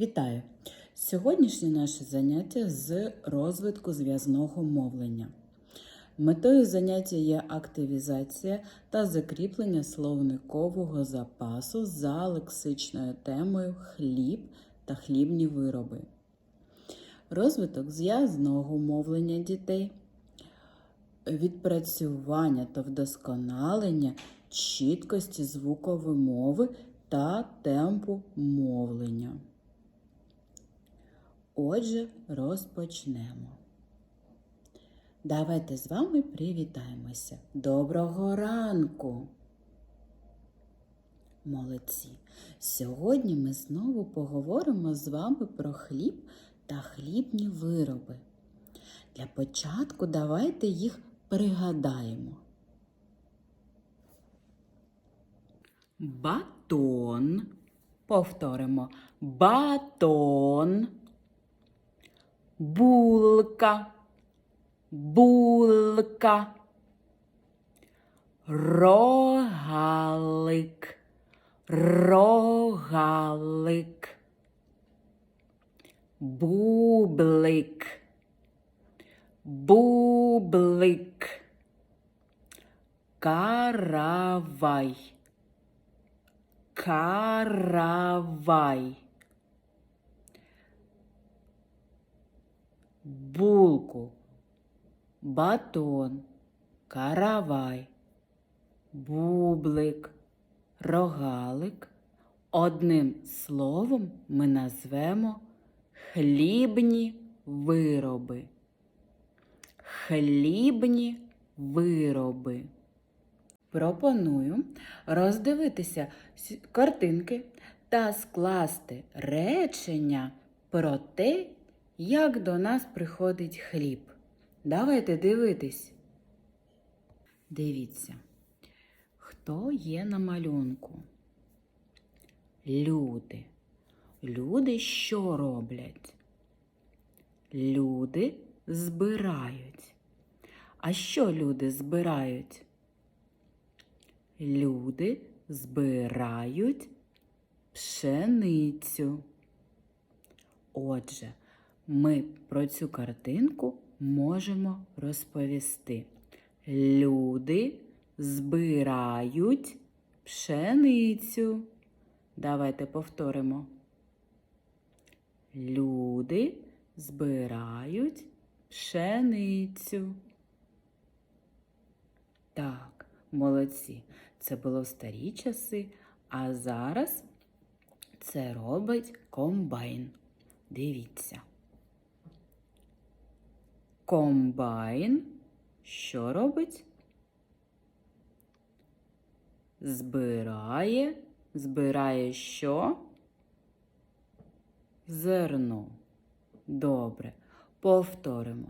Вітаю! Сьогоднішнє наше заняття з розвитку зв'язного мовлення. Метою заняття є активізація та закріплення словникового запасу за лексичною темою хліб та хлібні вироби. Розвиток зв'язного мовлення дітей, відпрацювання та вдосконалення чіткості звукової мови та темпу мовлення. Отже, розпочнемо. Давайте з вами привітаємося. Доброго ранку! Молодці! Сьогодні ми знову поговоримо з вами про хліб та хлібні вироби. Для початку давайте їх пригадаємо. Батон. Повторимо. Батон. Булка. Булка. Рогалик. Рогалик. Бублик. Бублик. Каравай. Каравай. Булку. Батон. Каравай. Бублик. Рогалик. Одним словом ми назвемо хлібні вироби. Хлібні вироби. Пропоную роздивитися картинки та скласти речення про те, як до нас приходить хліб. Давайте дивитись. Дивіться, хто є на малюнку? Люди. Люди що роблять? Люди збирають. А що люди збирають? Люди збирають пшеницю. Отже, ми про цю картинку можемо розповісти. Люди збирають пшеницю. Давайте повторимо. Люди збирають пшеницю. Так, молодці. Це було в старі часи, а зараз це робить комбайн. Дивіться. Комбайн що робить? Збирає, збирає що? Зерно. Добре. Повторимо.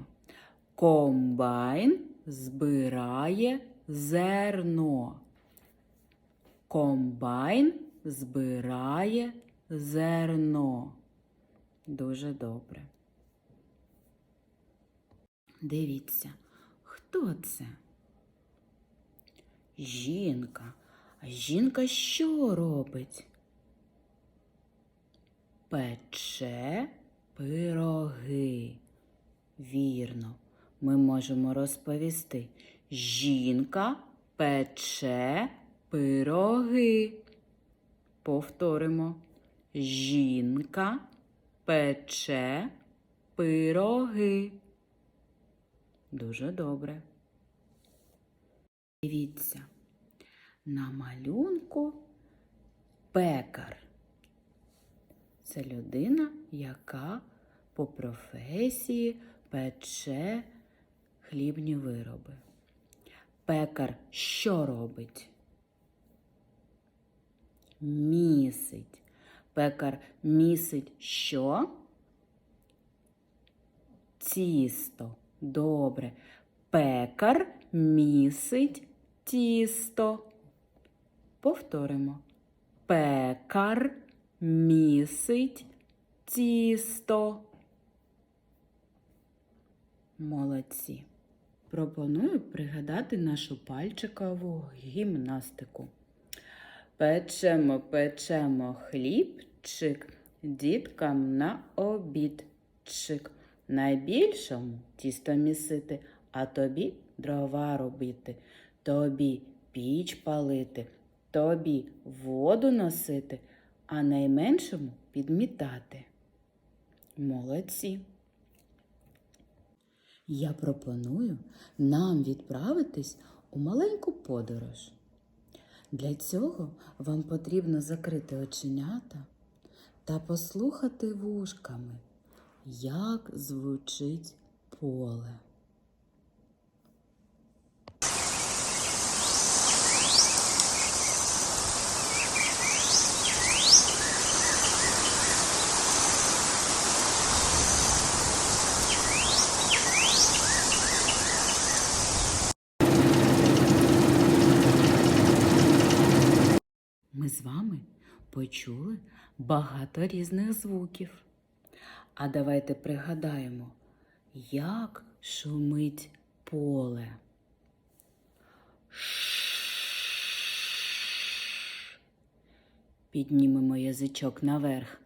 Комбайн збирає зерно. Комбайн збирає зерно. Дуже добре. Дивіться, хто це? Жінка. А жінка що робить? Пече пироги. Вірно, ми можемо розповісти. Жінка пече пироги. Повторимо. Жінка пече пироги. Дуже добре. Дивіться, на малюнку пекар. Це людина, яка по професії пече хлібні вироби. Пекар що робить? Місить. Пекар місить що? Тісто. Добре. Пекар місить тісто. Повторимо. Пекар місить тісто. Молодці. Пропоную пригадати нашу пальчикову гімнастику. Печемо, печемо хлібчик діткам на обідчик. Найбільшому тісто місити, а тобі дрова робити, тобі піч палити, тобі воду носити, а найменшому підмітати. Молодці. Я пропоную нам відправитись у маленьку подорож. Для цього вам потрібно закрити оченята та послухати вушками як звучить поле. Ми з вами почули багато різних звуків. А давайте пригадаємо, як шумить поле. Піднімемо язичок наверх.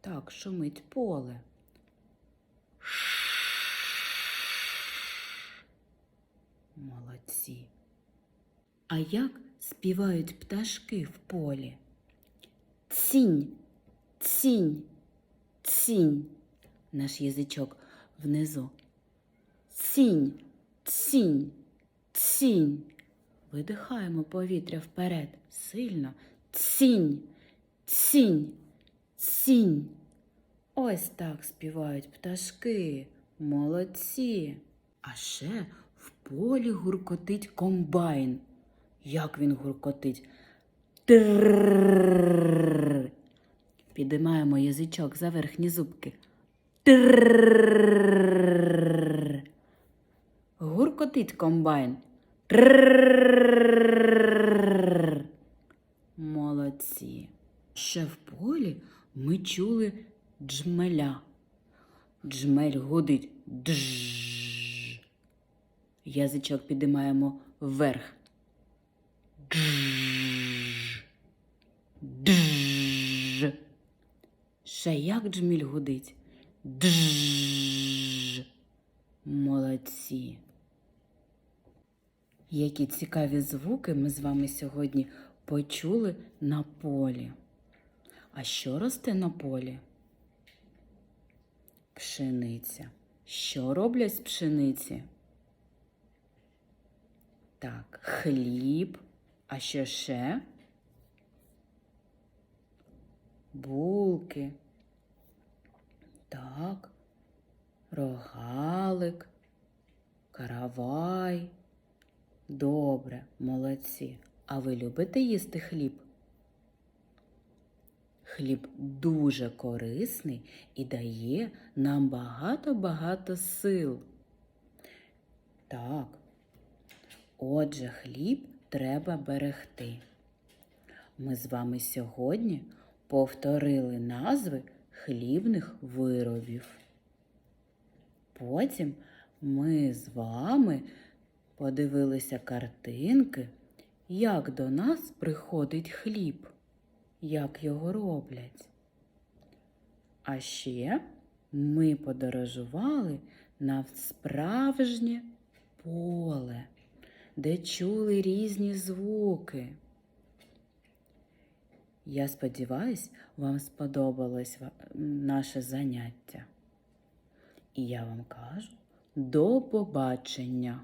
Так, шумить поле. Молодці. А як співають пташки в полі. Цінь, цінь, цінь, наш язичок внизу. Цінь, цінь, цінь. Видихаємо повітря вперед. Сильно. Цінь, цінь, цінь. Ось так співають пташки. Молодці. А ще в полі гуркотить комбайн. Як він гуркотить. Трррррррррр. Підіймаємо язичок за верхні зубки. Трррррррррр. Гуркотить комбайн. Трррррррррр. Молодці. Ще в полі ми чули джмеля. Джмель гудить. Дж. Язичок підіймаємо вверх. Дж. Дж. Ще як джміль гудить? Дж. Молодці. Які цікаві звуки ми з вами сьогодні почули на полі. А що росте на полі? Пшениця. Що роблять з пшениці? Так, хліб. А що ще? Булки. Так, рогалик, каравай. Добре, молодці. А ви любите їсти хліб? Хліб дуже корисний і дає нам багато-багато сил. Так. Отже, хліб треба берегти. Ми з вами сьогодні повторили назви хлібних виробів. Потім ми з вами подивилися картинки, як до нас приходить хліб, як його роблять. А ще ми подорожували на справжнє поле, де чули різні звуки. Я сподіваюсь, вам сподобалось наше заняття. І я вам кажу до побачення!